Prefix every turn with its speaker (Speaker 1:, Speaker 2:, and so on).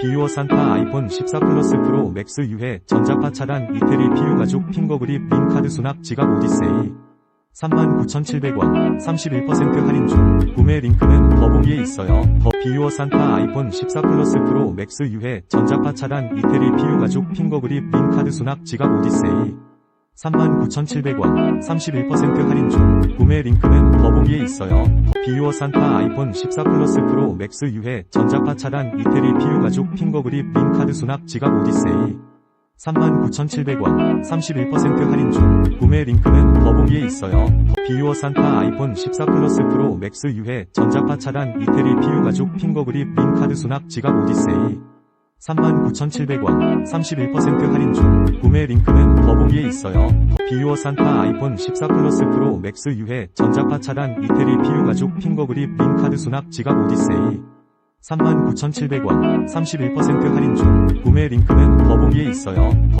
Speaker 1: 비유어 산타 아이폰 14 플러스 프로 맥스 유해 전자파 차단 이태리 피유 가죽 핑거 그립 링 카드 수납 지갑 오디세이 39,700원 31% 할인 중 구매 링크는 더보기에 있어요. 더 비유어 산타 아이폰 14 플러스 프로 맥스 유해 전자파 차단 이태리 피유 가죽 핑거 그립 링 카드 수납 지갑 오디세이 39,700원 31% 할인 중 구매 링크는 더보기에 있어요. 비유어 산타 아이폰 14 플러스 프로 맥스 유해 전자파 차단 이태리 피유 가죽 핑거 그립 링카드 수납 지갑 오디세이 39,700원 31% 할인 중 구매 링크는 더보기에 있어요. 비유어 산타 아이폰 14 플러스 프로 맥스 유해 전자파 차단 이태리 피유 가죽 핑거 그립 링카드 수납 지갑 오디세이 39,700원 31% 할인 중 구매 링크는 더보기에 있어요. 비유어 산타 아이폰 14 플러스 프로 맥스 유해 전자파 차단 이태리 피유 가죽 핑거 그립 링 카드 수납 지갑 오디세이 39,700원 31% 할인 중 구매 링크는 더보기에 있어요.